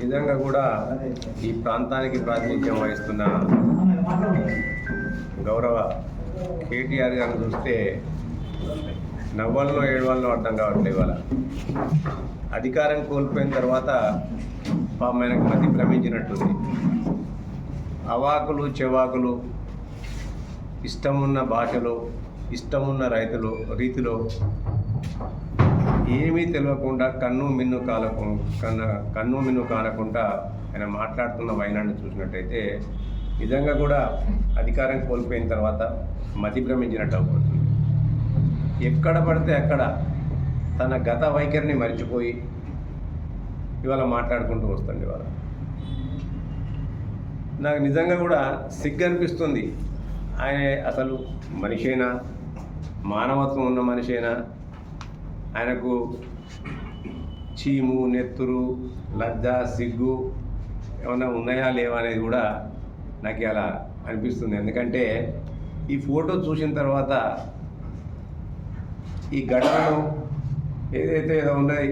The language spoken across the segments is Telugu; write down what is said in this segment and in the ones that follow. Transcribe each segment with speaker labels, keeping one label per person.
Speaker 1: నిజంగా కూడా ఈ ప్రాంతానికి ప్రాతినిధ్యం వహిస్తున్న గౌరవ కేటీఆర్ గారిని చూస్తే నవ్వల్లో ఏడవాళ్ళలో అర్థం కావట్లేదు ఇవాళ. అధికారం కోల్పోయిన తర్వాత పాపం ఆయనకు మతి భ్రమించినట్టుంది. అవాకులు చెవాకులు ఇష్టమున్న భాషలో ఇష్టమున్న రైతులు రీతిలో ఏమీ తెలియకుండా కన్ను మిన్ను కాలకు కన్న కన్ను మిన్ను కానకుండా ఆయన మాట్లాడుతున్న వైనాన్ని చూసినట్టయితే నిజంగా కూడా అధికారం కోల్పోయిన తర్వాత మతి భ్రమించినట్టు అవుతుంది ఎక్కడ పడితే అక్కడ తన గత వైఖరిని మర్చిపోయి ఇవాళ మాట్లాడుకుంటూ వస్తుంది ఇవాళ. నాకు నిజంగా కూడా సిగ్గు అనిపిస్తుంది. ఆయన అసలు మనిషైనా? మానవత్వం ఉన్న మనిషైనా? ఆయనకు చీము నెత్తురు లజ్జ సిగ్గు ఏమన్నా ఉన్నాయా లేవా అనేది కూడా నాకు అలా అనిపిస్తుంది. ఎందుకంటే ఈ ఫోటో చూసిన తర్వాత ఈ ఘటనను ఏదైతే ఏదో ఉన్నాయి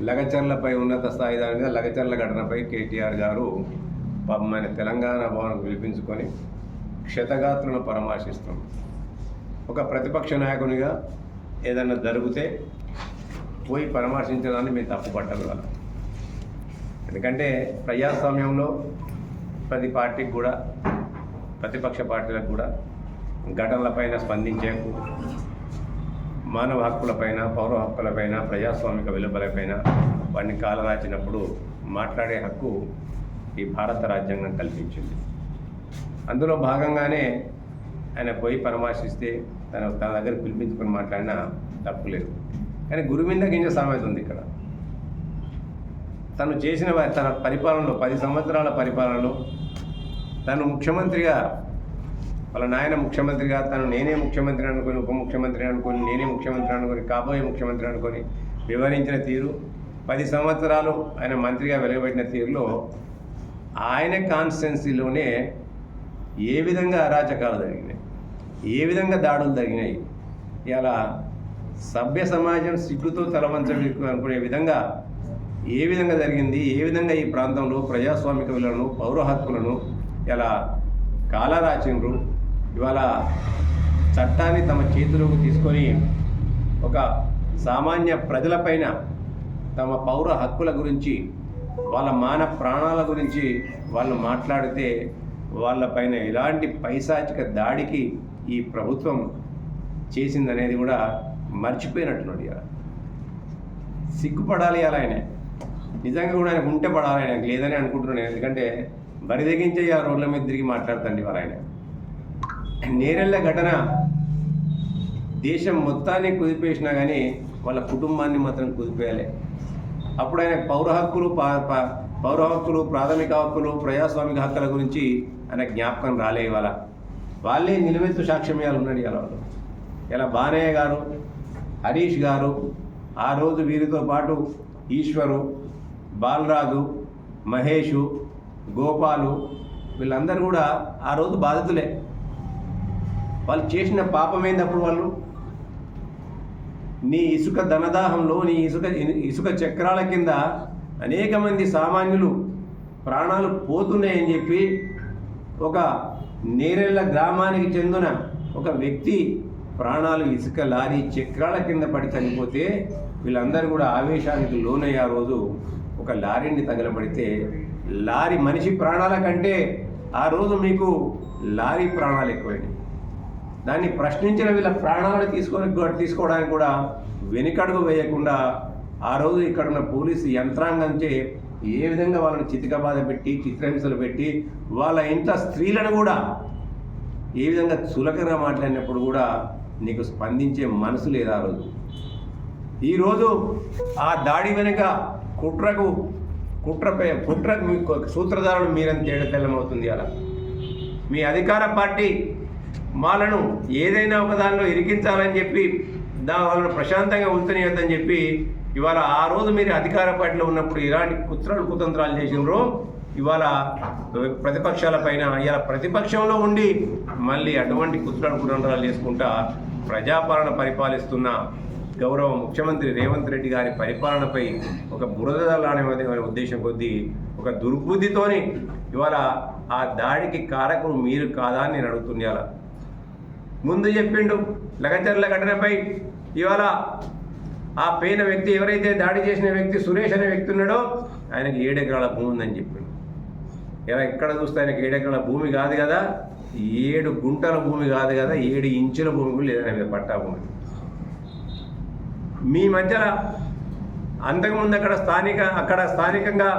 Speaker 1: లగచర్లపై ఉన్నత స్థాయి దాని మీద లగచర్ల ఘటనపై కేటీఆర్ గారు పాపం ఆయన తెలంగాణ భవన్ పిలిపించుకొని క్షతగాత్రులను పరామర్శిస్తాం ఒక ప్రతిపక్ష నాయకునిగా ఏదన్నా జరిగితే పోయి పరామర్శించడాన్ని మేము తప్పుపట్టదు వాళ్ళం ఎందుకంటే ప్రజాస్వామ్యంలో ప్రతి పార్టీకి కూడా ప్రతిపక్ష పార్టీలకు కూడా ఘటనలపైన స్పందించే మానవ హక్కులపైన పౌర హక్కులపైన ప్రజాస్వామిక విలువలపైన వాటిని కాలరాచినప్పుడు మాట్లాడే హక్కు ఈ భారత రాజ్యాంగం కల్పించింది. అందులో భాగంగానే ఆయన పోయి పరామర్శిస్తే తన తన దగ్గర పిలిపించుకొని మాట్లాడినా తప్పు లేదు. కానీ గురువింద గింజ సామెత ఉంది ఇక్కడ. తను చేసిన తన పరిపాలనలో పది సంవత్సరాల పరిపాలనలో తను ముఖ్యమంత్రిగా వాళ్ళ నాయన ముఖ్యమంత్రిగా తను నేనే ముఖ్యమంత్రి అనుకొని ఉప ముఖ్యమంత్రి అనుకొని నేనే ముఖ్యమంత్రి అనుకొని కాబోయే ముఖ్యమంత్రి అనుకొని వివరించిన తీరు పది సంవత్సరాలు ఆయన మంత్రిగా వెలువబెట్టిన తీరులో ఆయన కాన్స్టిట్యున్సీలోనే ఏ విధంగా అరాచకాలు జరిగినాయి ఏ విధంగా దాడులు జరిగినాయి ఇలా సభ్య సమాజం సిగ్గుతో తలవంచಬೇಕು అనుకునే విధంగా ఏ విధంగా జరిగింది? ఏ విధంగా ఈ ప్రాంతంలో ప్రజాస్వామిక విలువలను పౌర హక్కులను ఇలా కాలరాచిండ్రు ఇవాళ చట్టాన్ని తమ చేతిలోకి తీసుకొని ఒక సామాన్య ప్రజలపైన తమ పౌర హక్కుల గురించి వాళ్ళ మాన ప్రాణాల గురించి వాళ్ళు మాట్లాడితే వాళ్ళపైన ఎలాంటి పైశాచిక దాడికి ఈ ప్రభుత్వం చేసిందనేది కూడా మర్చిపోయినట్టున్నాడు ఇక సిగ్గుపడాలి అలా ఆయన. నిజంగా కూడా ఆయన ఉంటే పడాలి ఆయనకు లేదని అనుకుంటున్నాను నేను. ఎందుకంటే బరి తెగించే ఆ రోడ్ల మీద తిరిగి మాట్లాడుతండి వాళ్ళ ఆయన. నేరెళ్ళ ఘటన దేశం మొత్తాన్ని కుదిపేసినా కానీ వాళ్ళ కుటుంబాన్ని మాత్రం కుదిపేయాలి. అప్పుడు ఆయన పౌర హక్కులు పౌర హక్కులు ప్రాథమిక హక్కులు ప్రజాస్వామిక హక్కుల గురించి ఆయన జ్ఞాపకం రాలే ఇవాళ. వాళ్ళే నిలువెత్తు సాక్ష్యమయాలు ఉన్నాడు ఇవాళ వాళ్ళు. ఇలా బానయ్య గారు హరీష్ గారు ఆ రోజు వీరితో పాటు ఈశ్వరు బాలరాజు మహేషు గోపాలు వీళ్ళందరూ కూడా ఆ రోజు బాధితులే. వాళ్ళు చేసిన పాపమైంది అప్పుడు వాళ్ళు? నీ ఇసుక ధనదాహంలో నీ ఇసుక ఇసుక చక్రాల కింద అనేక మంది సామాన్యులు ప్రాణాలు పోతున్నాయని చెప్పి ఒక నేరెళ్ళ గ్రామానికి చెందిన ఒక వ్యక్తి ప్రాణాలు ఇసుక లారీ చక్రాల కింద పడి చనిపోతే వీళ్ళందరూ కూడా ఆవేశానికి లోనయ్యే ఆ రోజు ఒక లారీని తగలబడితే లారీ మనిషి ప్రాణాల కంటే ఆ రోజు మీకు లారీ ప్రాణాలు ఎక్కువైనాయి. దాన్ని ప్రశ్నించిన వీళ్ళ ప్రాణాలు తీసుకొని తీసుకోవడానికి కూడా వెనుకడుగు వేయకుండా ఆ రోజు ఇక్కడ ఉన్న పోలీసు యంత్రాంగంచే ఏ విధంగా వాళ్ళని చితికబాధ పెట్టి చిత్రహింసలు పెట్టి వాళ్ళ ఇంట్లో స్త్రీలను కూడా ఏ విధంగా చులకనగా మాట్లాడినప్పుడు కూడా నీకు స్పందించే మనసు లేదు ఆ రోజు. ఈరోజు ఆ దాడి వెనుక కుట్రకు కుట్రపై కుట్రకు మీ సూత్రధారులు మీరని తేడా తెల్లమవుతుంది అలా. మీ అధికార పార్టీ మాలను ఏదైనా ఒక దానిలో ఇరికించాలని చెప్పి దా వలన ప్రశాంతంగా ఉంచనియొద్దని చెప్పి ఇవాళ ఆ రోజు మీరు అధికార పార్టీలో ఉన్నప్పుడు ఇలాంటి కుత్రలు కుతంత్రాలు చేసినారో ఇవాళ ప్రతిపక్షాల పైన ఇలా ప్రతిపక్షంలో ఉండి మళ్ళీ అటువంటి కుత్రలు కుతంత్రాలు చేసుకుంటా ప్రజాపాలన పరిపాలిస్తున్న గౌరవ ముఖ్యమంత్రి రేవంత్ రెడ్డి గారి పరిపాలనపై ఒక బురద ఉద్దేశం కొద్దీ ఒక దుర్బుద్ధితోని ఇవాళ ఆ దాడికి కారకులు మీరు కాదా అని నేను అడుగుతున్నాను ముందు చెప్పిండు లగచర్ల ఘటనపై ఇవాళ ఆ పేన వ్యక్తి ఎవరైతే దాడి చేసిన వ్యక్తి సురేష్ అనే వ్యక్తి ఉన్నాడో ఆయనకి ఏడెకరాల భూమి ఉందని చెప్పిండు. ఇలా ఎక్కడ చూస్తే ఆయనకి ఏడెకరాల భూమి కాదు కదా? ఏడు గుంటల భూమి కాదు కదా? ఏడు ఇంచుల భూమి కూడా లేదని మీద పట్టా భూమి. మీ మధ్యలో అంతకుముందు అక్కడ స్థానిక అక్కడ స్థానికంగా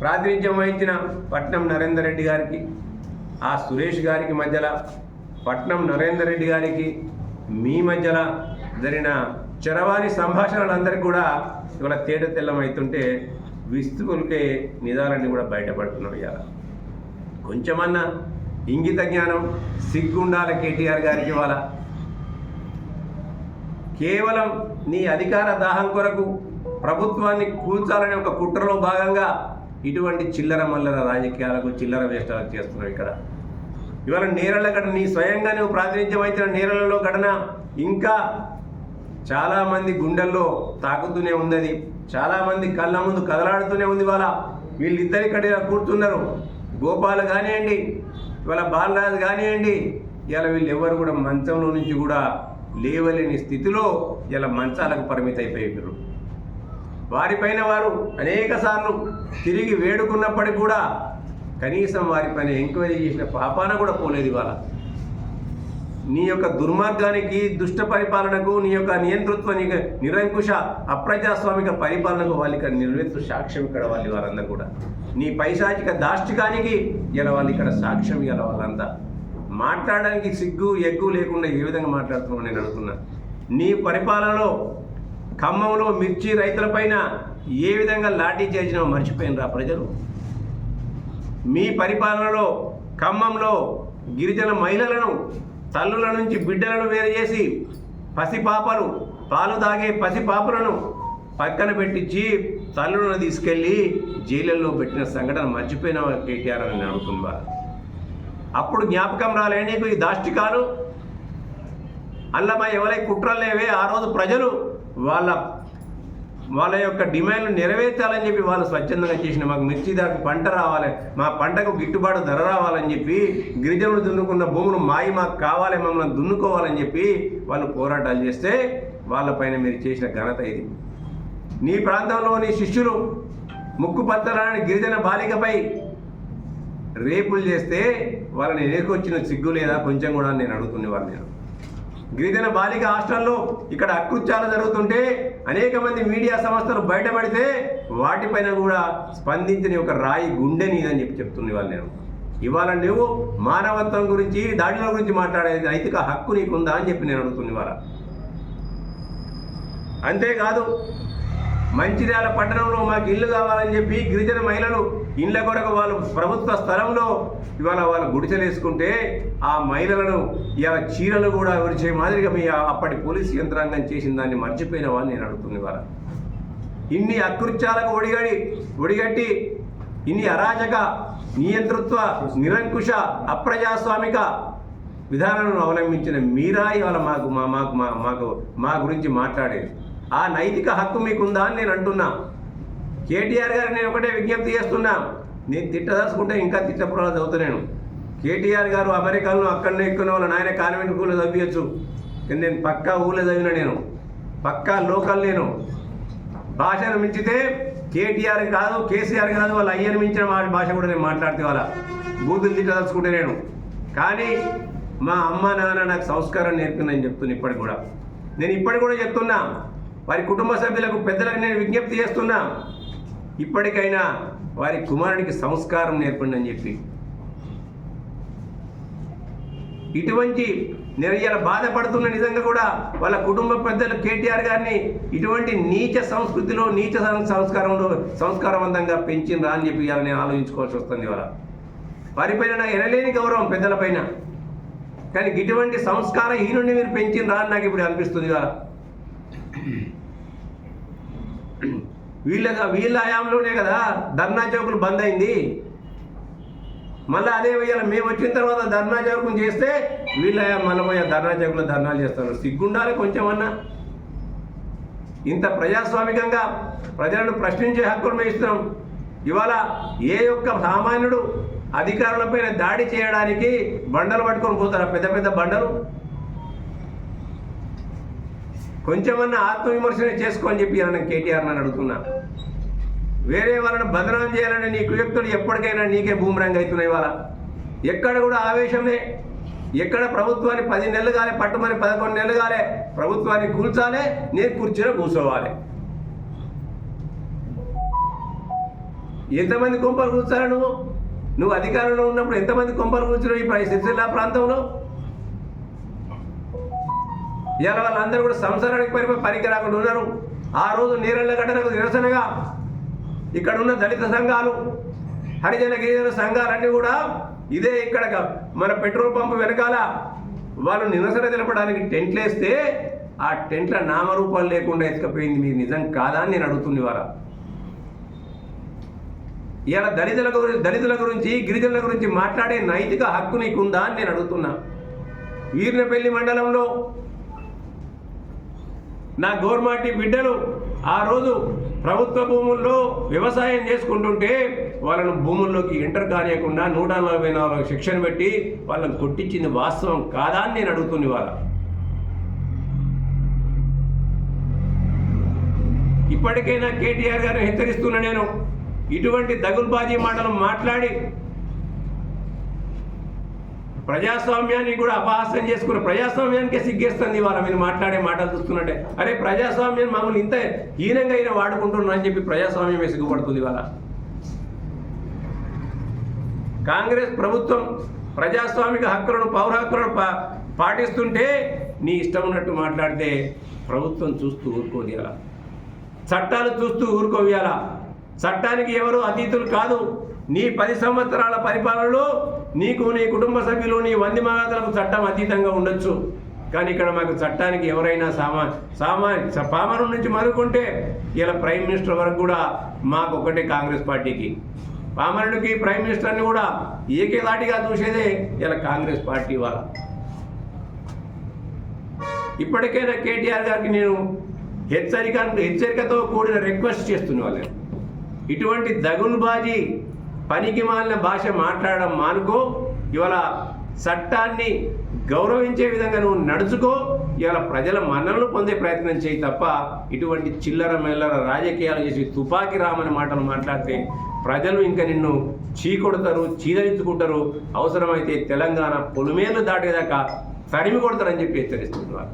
Speaker 1: ప్రాతినిధ్యం వహించిన పట్నం నరేందర్ రెడ్డి గారికి ఆ సురేష్ గారికి మధ్యలో పట్నం నరేందర్ రెడ్డి గారికి మీ మధ్యలో జరిగిన చరవాణి సంభాషణలందరికీ కూడా ఇవాళ తేట తెల్లమవుతుంటే విస్తుకొలికే నిదాలన్నీ కూడా బయటపడుతున్నాం ఇవాళ. కొంచెమన్నా ఇంగిత జ్ఞానం సిగ్గుండాల కేటీఆర్ గారికి ఇవాళ. కేవలం నీ అధికార దాహం కొరకు ప్రభుత్వాన్ని కూల్చాలనే ఒక కుట్రలో భాగంగా ఇటువంటి చిల్లర మల్లర రాజకీయాలకు చిల్లర వేష్టాలకు చేస్తున్నావు ఇక్కడ. ఇవాళ నేరళ్ళ ఘటన నీ స్వయంగా నువ్వు ప్రాతినిధ్యం అయితే నేరలలో ఘటన ఇంకా చాలామంది గుండెల్లో తాకుతూనే ఉంది చాలామంది కళ్ళ ముందు కదలాడుతూనే ఉంది వాళ్ళ వీళ్ళిద్దరి ఇక్కడ కూర్చున్నారు. గోపాల్ కానివ్వండి ఇవాళ బాలరాజు కానివ్వండి ఇలా వీళ్ళు ఎవరు కూడా మంచంలో నుంచి కూడా లేవలేని స్థితిలో ఇలా మంచాలకు పరిమిత అయిపోయారు వారిపైన వారు అనేక సార్లు తిరిగి వేడుకున్నప్పటికీ కూడా కనీసం వారిపైన ఎంక్వైరీ చేసిన పాపాన కూడా పోలేదు ఇవాళ. నీ యొక్క దుర్మార్గానికి దుష్ట పరిపాలనకు నీ యొక్క నియంతృత్వ నిరంకుశ అప్రజాస్వామిక పరిపాలనకు వాళ్ళు ఇక్కడ నిర్వేత్తు సాక్ష్యం ఇక్కడ వాళ్ళు వారందరూ కూడా. నీ పైశాచిక దాష్టికానికి ఇలా వాళ్ళు ఇక్కడ సాక్ష్యం ఇలా వాళ్ళంతా. మాట్లాడడానికి సిగ్గు ఎగ్గు లేకుండా ఏ విధంగా మాట్లాడుతున్నావు నేను అడుగుతున్నా. నీ పరిపాలనలో ఖమ్మంలో మిర్చి రైతులపైన ఏ విధంగా లాఠీ చేసినావో మర్చిపోయినరా ప్రజలు? మీ పరిపాలనలో ఖమ్మంలో గిరిజన మహిళలను తల్లుల నుంచి బిడ్డలను వేరు చేసి పసిపాపలు పాలు తాగే పసిపాపలను పక్కన పెట్టించి తల్లులను తీసుకెళ్ళి జైళ్ళల్లో పెట్టిన సంఘటన మర్చిపోయిన కేటీఆర్ అని నేను అప్పుడు జ్ఞాపకం రాలే నీకు ఈ దాష్టికాలు? అల్లమ్మ ఎవరై కుట్రలేవే ఆ రోజు ప్రజలు వాళ్ళ వాళ్ళ యొక్క డిమాండ్లు నెరవేర్చాలని చెప్పి వాళ్ళు స్వచ్ఛందంగా చేసిన మాకు మిర్చి ధరకు పంట రావాలి మా పంటకు గిట్టుబాటు ధర రావాలని చెప్పి గిరిజనులు దున్నుకున్న భూములు మాయి మాకు కావాలి మమ్మల్ని దున్నుకోవాలని చెప్పి వాళ్ళు పోరాటాలు చేస్తే వాళ్ళపైన మీరు చేసిన ఘనత ఇది. నీ ప్రాంతంలోని శిష్యులు ముక్కు పత్తరాని గిరిజన బాలికపై రేపులు చేస్తే వాళ్ళని ఎదుర్కొచ్చిన సిగ్గు లేదా కొంచెం కూడా నేను అడుగుతున్న నేను. గిరిజన బాలిక హాస్టల్లో ఇక్కడ అకృత్యాలు జరుగుతుంటే అనేక మంది మీడియా సంస్థలు బయటపడితే వాటిపైన కూడా స్పందించిన ఒక రాయి గుండె నీదని చెప్పి చెప్తుంది వాళ్ళు నేను. ఇవాళ నువ్వు మానవత్వం గురించి దాడుల గురించి మాట్లాడే నైతిక హక్కు నీకుందా అని చెప్పి నేను అడుగుతుంది ఇవాళ. అంతేకాదు మంచిర్యాల పట్టణంలో మాకు ఇల్లు కావాలని చెప్పి గిరిజన మహిళలు ఇళ్ళ కొరకు వాళ్ళు ప్రభుత్వ స్థలంలో ఇవాళ వాళ్ళు గుడిచలేసుకుంటే ఆ మహిళలను ఇవాళ చీరలు కూడా విరిచే మాదిరిగా మీ అప్పటి పోలీస్ యంత్రాంగం చేసిన దాన్ని మర్చిపోయిన వాళ్ళు నేను అడుగుతుంది ఇవాళ. ఇన్ని అకృత్యాలకు ఒడిగడి ఒడిగట్టి ఇన్ని అరాజక నియంతృత్వ నిరంకుశ అప్రజాస్వామిక విధానాలను అవలంబించిన మీరా ఇవాళ మాకు మా మాకు మా మాకు మా గురించి మాట్లాడేది. ఆ నైతిక హక్కు మీకుందా అని నేను అంటున్నా. కేటీఆర్ గారు నేను ఒకటే విజ్ఞప్తి చేస్తున్నా. నేను తిట్టదలుచుకుంటే ఇంకా తిట్టపురాలు చదువుతున్నాను కేటీఆర్ గారు అమెరికాలో అక్కడనే ఎక్కువ వాళ్ళ నాయన కాన్వెంట్ స్కూల్లో చదివచ్చు నేను పక్కా ఊళ్ళో చదివిన నేను. పక్కా లోకల్ నేను. భాషను మించితే కేటీఆర్ కాదు కేసీఆర్ కాదు వాళ్ళ అయ్యను మించిన భాష కూడా నేను మాట్లాడితే వాళ్ళ బూతులు తిట్టదలుచుకుంటే నేను. కానీ మా అమ్మ నాన్న నాకు సంస్కారం నేర్పిందని చెప్తున్నా ఇప్పటికి కూడా. నేను ఇప్పటికి కూడా చెప్తున్నా. వారి కుటుంబ సభ్యులకు పెద్దలకు నేను విజ్ఞప్తి చేస్తున్నా. ఇప్పటికైనా వారి కుమారుడికి సంస్కారం నేర్పండి అని చెప్పి. ఇటువంటి నిర్యల బాధపడుతున్న నిజంగా కూడా వాళ్ళ కుటుంబ పెద్దలు కేటీఆర్ గారిని ఇటువంటి నీచ సంస్కృతిలో నీచ సంస్కారంలో సంస్కారవంతంగా పెంచిండ్రా అని చెప్పి నేను ఆలోచించుకోవాల్సి వస్తుంది ఇవాళ. వారిపైన నాకు ఎనలేని గౌరవం పెద్దలపైన కానీ ఇటువంటి సంస్కారం ఈ నుండి మీరు పెంచిండ్రా అని నాకు ఇప్పుడు అనిపిస్తుంది ఇవాళ. వీళ్ళ వీళ్ళ హయాంలోనే కదా ధర్నా చౌకులు బంద్ అయింది. మళ్ళీ అదే వేయాలి. మేము వచ్చిన తర్వాత ధర్నా చౌకులు చేస్తే వీళ్ళ మళ్ళీ పోయే ధర్నా చౌకులు ధర్నాలు చేస్తారు. సిగ్గుండాలి కొంచెం అన్నా ఇంత ప్రజాస్వామికంగా ప్రజలను ప్రశ్నించే హక్కులు మేము ఇస్తున్నాం. ఇవాళ ఏ ఒక్క సామాన్యుడు అధికారులపైన దాడి చేయడానికి బండలు పట్టుకొని పోతారా? పెద్ద పెద్ద బండలు. కొంచెమన్నా ఆత్మవిమర్శనే చేసుకోని చెప్పి నేను కేటీఆర్ నన్ను అడుగుతున్నా. వేరే వాళ్ళని బదనాం చేయాలని నీ కుయుక్తులు ఎప్పటికైనా నీకే బూమరంగ్ అవుతున్నాయి ఇవాళ. ఎక్కడ కూడా ఆవేశమే. ఎక్కడ ప్రభుత్వాన్ని పది నెలలు కాలే పట్టుమని పదకొండు నెలలు కాలే ప్రభుత్వాన్ని కూల్చాలి నేను కూర్చొని కూర్చోవాలి. ఎంతమంది కొంపలు కూర్చాలి నువ్వు? నువ్వు అధికారంలో ఉన్నప్పుడు ఎంతమంది కొంపలు కూర్చున్నావు ఈ ప్ర- సిరిసిల్ల ప్రాంతంలో? ఇవాళ వాళ్ళందరూ కూడా సంసారానికి పరి పనికి రాకుండా ఉన్నారు. ఆ రోజు నీరెళ్ళ ఘటనకు నిరసనగా ఇక్కడ ఉన్న దళిత సంఘాలు హరిజన గిరిజన సంఘాలన్నీ కూడా ఇదే ఇక్కడ మన పెట్రోల్ పంప్ వెనకాల వాళ్ళు నిరసన తెలపడానికి టెంట్లు వేస్తే ఆ టెంట్ల నామరూపాలు లేకుండా ఎత్తుకపోయింది. మీరు నిజం కాదా అని నేను అడుగుతుంది వారా ఇవాళ దళితుల గురించి దళితుల గురించి గిరిజనుల గురించి మాట్లాడే నైతిక హక్కు నీకుందా అని నేను అడుగుతున్నా. వీరినపల్లి మండలంలో నా గోర్మాటి బిడ్డలు ఆ రోజు ప్రభుత్వ భూముల్లో వ్యవసాయం చేసుకుంటుంటే వాళ్ళను భూముల్లోకి ఎంటర్ కానియకుండా నూట నలభై నాలుగు శిక్షణ పెట్టి వాళ్ళని కొట్టించింది వాస్తవం కాదా అని నేను అడుగుతుంది వాళ్ళ ఇప్పటికైనా కేటీఆర్ గారు హెచ్చరిస్తున్నా నేను. ఇటువంటి దగుల్బాజీ మాటలు మాట్లాడి ప్రజాస్వామ్యాన్ని కూడా అపహాస్యం చేసుకుని ప్రజాస్వామ్యానికే సిగ్గేస్తుంది వాళ్ళ మీరు మాట్లాడే మాటలు చూస్తున్నట్టే. అరే ప్రజాస్వామ్యం మమ్మల్ని ఇంత హీనంగా అయినా వాడుకుంటున్నా అని చెప్పి ప్రజాస్వామ్యమే సిగ్గుపడుతుంది వాళ్ళ కాంగ్రెస్ ప్రభుత్వం ప్రజాస్వామిక హక్కులను పౌర హక్కులను పా- పాటిస్తుంటే నీ ఇష్టం ఉన్నట్టు మాట్లాడితే ప్రభుత్వం చూస్తూ ఊరుకోదు చట్టాలు చూస్తూ ఊరుకోవేయాల చట్టానికి ఎవరు అతీతులు కాదు. నీ పది సంవత్సరాల పరిపాలనలో నీకు నీ కుటుంబ సభ్యులు నీ వంది మగాదులకు చట్టం అతీతంగా ఉండొచ్చు. కానీ ఇక్కడ మాకు చట్టానికి ఎవరైనా సామా సామా స- పామరం నుంచి మరుకుంటే ఇలా ప్రైమ్ మినిస్టర్ వరకు కూడా మాకు ఒకటే కాంగ్రెస్ పార్టీకి. పామరుడికి ప్రైమ్ మినిస్టర్ని కూడా ఏకేలాటిగా చూసేదే ఇలా కాంగ్రెస్ పార్టీ వాళ్ళ. ఇప్పటికైనా కేటీఆర్ గారికి నేను హెచ్చరిక హెచ్చరికతో కూడిన రిక్వెస్ట్ చేస్తున్న వాళ్ళని. ఇటువంటి దగులుబాజీ పనికి మాలిన భాష మాట్లాడడం మానుకో ఇవాళ చట్టాన్ని గౌరవించే విధంగా నువ్వు నడుచుకో ఇవాళ ప్రజల మన్ననలు పొందే ప్రయత్నం చేయి తప్ప ఇటువంటి చిల్లర మెల్లర రాజకీయాలు చేసి తుపాకీ రామని మాటలు మాట్లాడితే ప్రజలు ఇంకా నిన్ను చీకొడతారు చీదరించుకుంటారు. అవసరమైతే తెలంగాణ పొలిమేలు దాటేదాకా తరిమి కొడతారని చెప్పి హెచ్చరిస్తున్నారు.